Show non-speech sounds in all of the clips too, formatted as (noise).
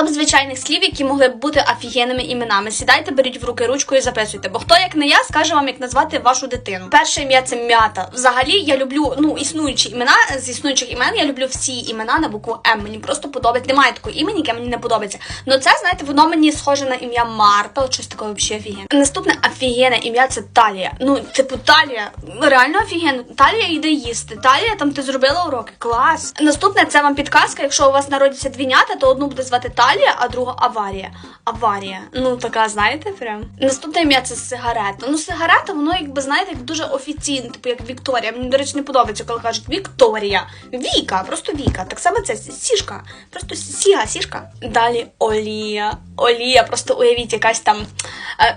Топ звичайних слів, які могли б бути офігенними іменами. Сідайте, беріть в руки ручку і записуйте. Бо хто як не я скаже вам, як назвати вашу дитину. Перше ім'я це м'ята. Взагалі я люблю ну існуючі імена з існуючих імен. Я люблю всі імена на букву М. Мені просто подобається. Немає такого імені, яке мені не подобається. Ну це знаєте, воно мені схоже на ім'я Марта. Щось таке взагалі офігенне. Наступне офігенне ім'я це Талія. Ну, типу Талія. Реально офігенно. Талія йде їсти. Талія там ти зробила уроки. Клас. Наступне це вам підказка. Якщо у вас народяться двійнята, то одну буде звати Талія, а друга Аварія. Аварія. Ну така, знаєте, прям. Наступне ім'я це сигарета. Ну, сигарета, воно якби знаєте, як дуже офіційне, типу як Вікторія. Мені, до речі, не подобається, коли кажуть Вікторія. Віка, просто Віка. Так само це сішка. Просто сіга, сішка. Далі Олія. Олія, просто уявіть, якась там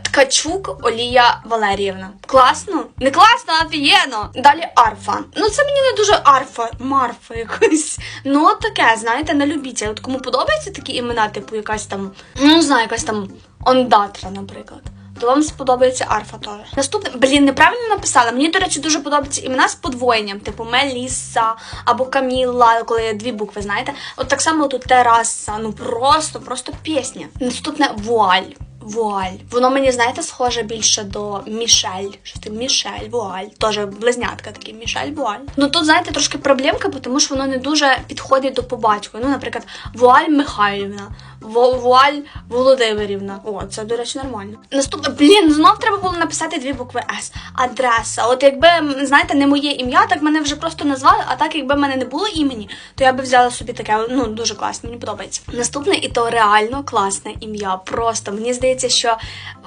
Ткачук Олія Валеріївна. Класно? Не класно, офігенно. Далі арфа. Ну це мені не дуже арфа, марфа якось. Ну от таке, знаєте, на любителя. От кому подобаються такі імена, типу якась там, ну не знаю, якась там ондатра, наприклад. То вам сподобається арфа теж. Наступне, блін, неправильно написала. Мені, до речі, дуже подобаються імена з подвоєнням, типу Меліса або Каміла, коли дві букви, знаєте. От так само тут тераса. Ну просто, просто пісня. Наступне вуаль. Вуаль. Воно мені, знаєте, схоже більше до Мішель. Що ти Мішель, вуаль. Теж близнятка такі, Мішель, вуаль. Ну тут, знаєте, трошки проблемка, тому що воно не дуже підходить до побатьку. Ну, наприклад, вуаль Михайлівна, вуаль Володимирівна. О, це, до речі, нормально. Наступне, блін, знов треба було написати дві букви С. Адреса. От якби, знаєте, не моє ім'я, так мене вже просто назвали, а так, якби мене не було імені, то я би взяла собі таке, ну, дуже класне, мені подобається. Наступне, і то реально класне ім'я. Просто мені здається, що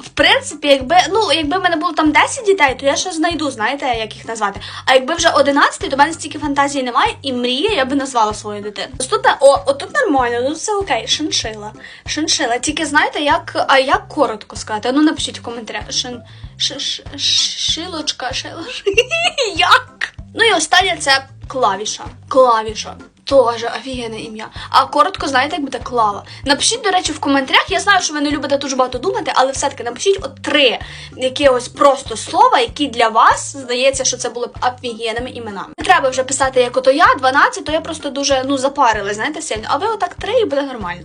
в принципі, якби, ну, якби в мене було там 10 дітей, то я ще знайду, знаєте, як їх назвати. А якби вже 11, то в мене стільки фантазії немає, і мрії я би назвала свою дитину. Наступне, о, отут нормально, тут все окей, шиншила. Шиншила. Тільки знаєте, як, а як коротко сказати? Ну напишіть в коментарях. Шин, ш, ш, шилочка, шилош. (laughs) Як? Ну і останнє це клавіша. Клавіша. Тоже офігенне ім'я. А коротко, знаєте, як буде клава. Напишіть, до речі, в коментарях. Я знаю, що ви не любите дуже багато думати, але все-таки напишіть от три якихось просто слова, які для вас здається, що це були б офігенними іменами. Не треба вже писати, як ото я, 12, то я просто дуже ну запарила, знаєте, сильно. А ви отак три і буде нормально.